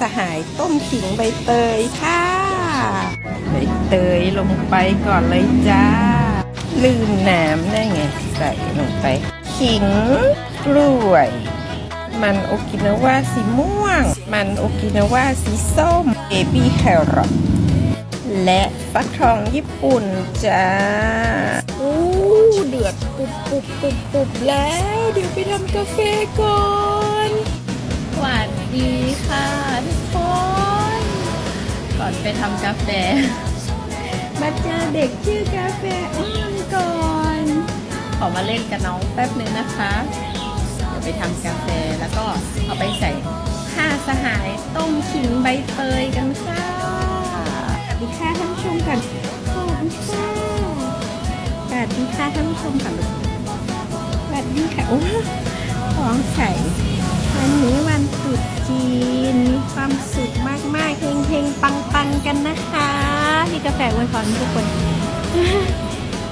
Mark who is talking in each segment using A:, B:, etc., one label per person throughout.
A: สหายต้มขิงใบเตยค่ะ ใบเตยลงไปก่อนเลยจ้า ลืมน้ำได้ไง ใส่ลงไปขิงกล้วย มันโอกินาวาสีม่วง มันโอกินาวาสีส้มเบบี้แครอทและฟักทองญี่ปุ่นจ้าอู้เดือดปุบปุบปุบปุบแล้ว เดี๋ยวไปทำกาแฟก่อน
B: สวัส ดีค่ะ ทุกคน ก่อนไปทำกาแฟ
A: มาเจอเด็กชื่อกาแฟอ้อมก่อน
B: ขอมาเล่นกับน้องแป๊บหนึ่งนะคะ เดี๋ยวไปทำกาแฟแล้วก็เอาไปใส่ห้าสหายต้มขิงใบเตยกันค่ะ
A: สวัสดีค่ะท่านผู้ชมกันสวัสดีค่ะสวัสดีค่ะท่านผู้ชมกันลูกสวัสดีค่ะโอ้ของใส่วันนี้วัน รุษจีนมีความสุขมากๆเฮงๆปังๆกันนะคะที่กาแฟอวยพรทุกคน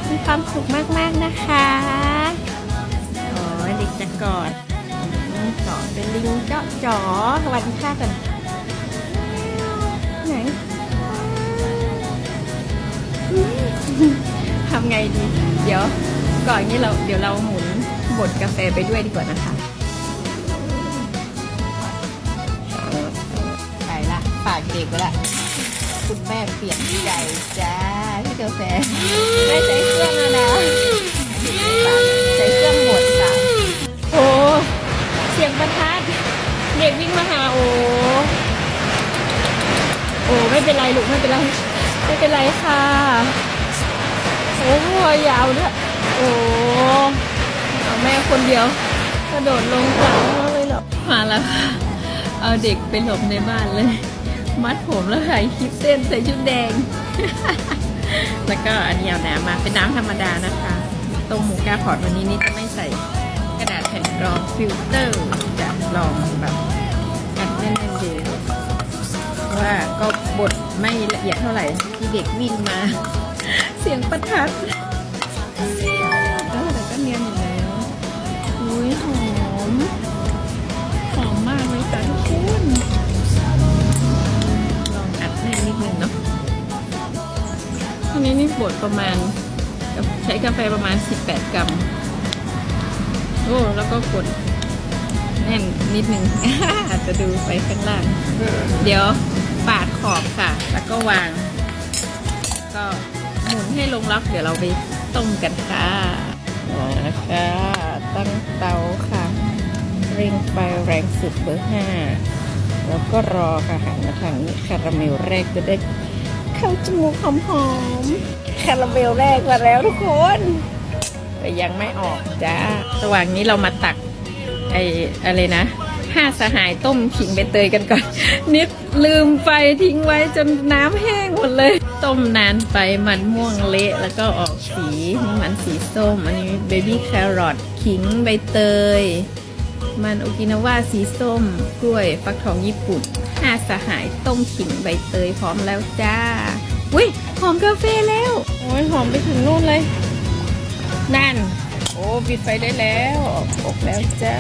A: มีความสุขมากๆนะคะโอ้เด็กจะกอดกอดเป็นลิงเจาะจ๋อสวัสดีค่ะกันไหนทำไงดี เดี๋ยวก่อนนี้เราเดี๋ยวเราหมุนบดกาแฟไปด้วยดีกว่านะคะากเด็กไปละคุณแม่เปลี่ยนใจจ้าที่กาแฟไม่ใช้เครื่องแล้วนะใช้เครื่องหมดค่ะโอ้เสียงประทัดเด็กวิ่งมาหาโอ้โอ้ไม่เป็นไรลูกไม่เป็นไรไม่เป็นไรค่ะโอ้ยาวด้วยโอ้เอาแม่คนเดียวกระโดดลงกลางเลยหรอ
B: มาแล้วค่ะเอาเด็กไปหลบในบ้านเลย มัดผมแล้วถ่ายคลิปเต้นใส่ชุดแดง แล้วก็อันนี้เอาน้ำมาเป็นน้ำธรรมดานะคะต้มหมูกาพอดวันนี้นี่จะไม่ใส่กระดาษแผ่นกรองฟิลเตอร์จะลองแบบอัดแน่นๆดูว่าก็บดไม่ละเอียดเท่าไหร่ที่เด็กวิ่งมา เสียงประทัด ประมาณใช้กาแฟประมาณ 18 กรัม โอ้ แล้วก็กดแน่นนิดนึง อาจจะดูไปข้างล่าง เดี๋ยวปาดขอบค่ะ แล้วก็วาง ก็หมุนให้ลงล็อก เดี๋ยวเราไปต้มกันค่ะนะคะตั้งเตาค่ะ เร่งไฟแรงสุดเบอร์ห้าแล้วก็รอค่ะหันมาทางนี้คาราเมลแรกจะได้ เข้าจมูกหอมๆคาราเมลแรกมาแล้วทุกคน แต่ยังไม่ออกจ้าระหว่างนี้เรามาตักไอ้อะไรนะห้าสหายต้มขิงใบเตยกันก่อน นิดลืมไฟทิ้งไว้จนน้ำแห้งหมดเลย ต้มนานไปมันม่วงเละแล้วก็ออกสีนี่มันสีส้ม อันนี้เบบี้แครอทขิงใบเตย มันโอกินาวาสีส้ม กล้วยฟักทองญี่ปุ่นห้าสหายต้มขิงใบเตยพร้อมแล้วจ้า อุ้ยหอมกาแฟแล้ว โอ้ยหอมไปถึงนู่นเลย นั่น โอ้ปิดไฟได้แล้วออกอกแล้วจ้า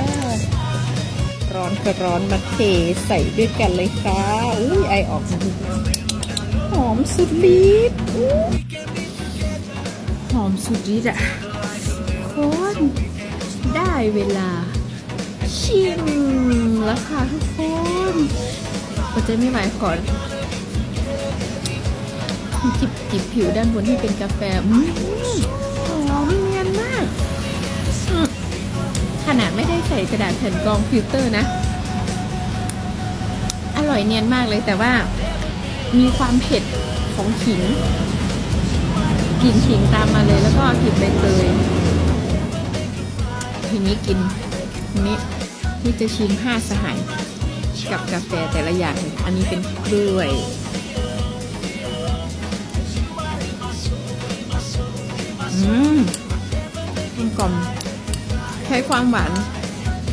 B: ร้อนก็ร้อนมาเทใส่ด้วยกันเลยค่ะอุ้ยไอออกหอมสุดฤทธิ์หอมสุดฤทธิ์อะคนได้เวลา ชิมแล้วค่ะทุกคนอดใจไม่ไหวขอจิบจิบผิวด้านบนที่เป็นกาแฟอืมหอมเนียนมาก ขนาดไม่ได้ใส่กระดาษแผ่นกรองฟิลเตอร์นะ อร่อยเนียนมากเลยแต่ว่ามีความเผ็ดของขิงกลิ่นขิงตามมาเลยแล้วก็กลิ่นใบเตยทีนี้กินที นี้ที่จะชิมห้าสหายกับกาแฟแต่ละอย่าง อันนี้เป็นกล้วย อืมกลมกล่อมใช้ความหวาน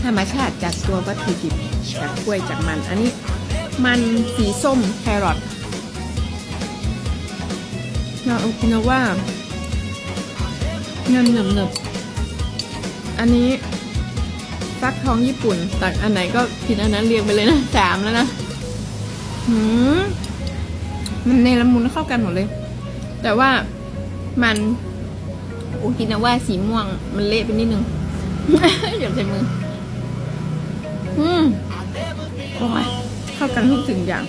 B: ธรรมชาติจากตัววัตถุดิบจากกล้วยจากมัน อันนี้มันสีส้มแครอทนาโอกินาว่าเงินหนึบหนึบๆอันนี้ ฟักทองญี่ปุ่น ตักอันไหนก็กินอันนั้นเรียงไปเลยนะสามแล้วนะหืมมันเนรมุนเข้ากันหมดเลย แต่ว่ามันโอกินาว่าสีม่วง มันเละไปนิดนึงเดี๋ยวใช้มืออืมโอ้ยเข้ากันทุกสิ่งอย่าง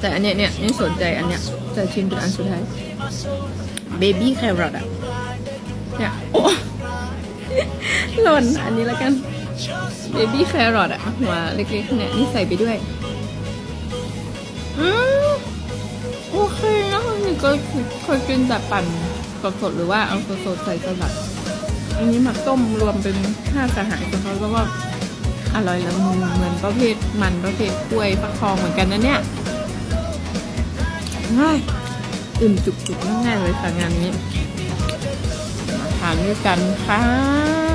B: แต่อันเนี้ยเนี่ยนี่สนใจอันเนี้ยจะชิมเป็นอันสุดท้ายเบบี้แครอทอะเนี่ยโอ้หล่นอันนี้แล้วกัน เบบี้แครอทอะหัวเล็กๆเนี่ยนี่ใส่ไปด้วย อืมโอเคนะนี่ก็เคยกินแต่ปั่นสดๆหรือว่าเอาสดๆใส่สลัด อันนี้หมักต้มรวมเป็นห้าสหายของเขาแล้วก็อร่อยละมุนเหมือนประเภทมันประเภทกล้วยฟักทองเหมือนกันนะเนี่ยง่ายอิ่มจุกๆง่ายๆเลยค่ะงานนี้มาทานด้วยกันค่ะ